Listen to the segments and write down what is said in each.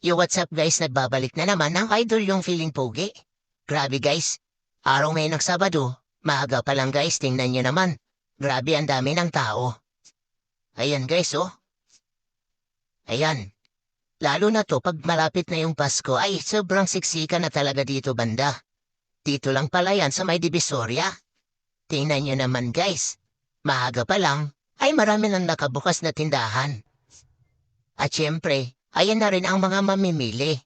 Yo, what's up guys? Nagbabalik na naman ang idol yung feeling pogi. Grabe guys. Araw ngayon ng Sabado. Maaga pa lang guys, tingnan nyo naman. Grabe ang dami ng tao. Ayan guys oh. Ayan. Lalo na to pag malapit na yung Pasko ay sobrang siksika na talaga dito banda. Dito lang pala yan sa may Divisoria. Tingnan nyo naman guys. Maaga pa lang ay marami nang nakabukas na tindahan. At syempre, ayan na rin ang mga mamimili.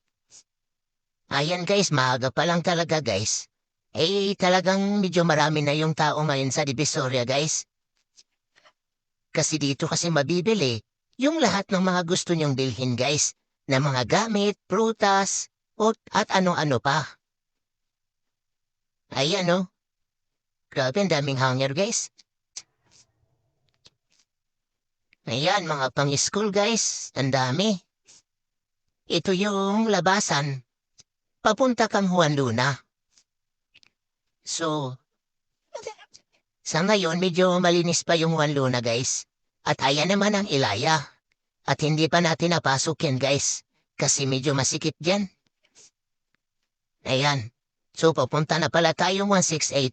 Ayan guys, maaga pa lang talaga guys. Eh, talagang medyo marami na yung tao ngayon sa Divisoria guys. Kasi dito kasi mabibili yung lahat ng mga gusto nyong bilhin guys. Na mga gamit, prutas, ot at ano-ano pa. Ayan oh. Grabe ang daming hanger guys. Ayan, mga pang-school guys. Ang dami. Ito yung labasan. Papunta kang Juan Luna. So, sa ngayon medyo malinis pa yung Juan Luna guys. At ayan naman ang Ilaya. At hindi pa natin napasok yan guys. Kasi medyo masikip dyan. Ayan. So, papunta na pala tayong 168.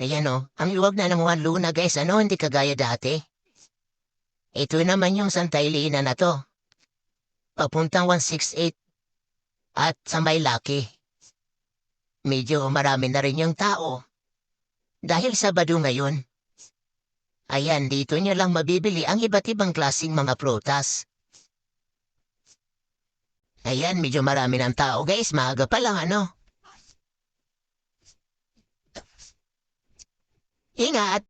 Ayan o, ang luwag na ng Juan Luna guys, ano, hindi kagaya dati. Ito naman yung Santa Elena na to. Papuntang 168. At sa may. Medyo marami na rin yung tao. Dahil Sabado ngayon. Ayan, dito niyo lang mabibili ang iba't ibang klasing mga prutas. Ayan, medyo marami ng tao guys, maaga pa lang ano. Ingat!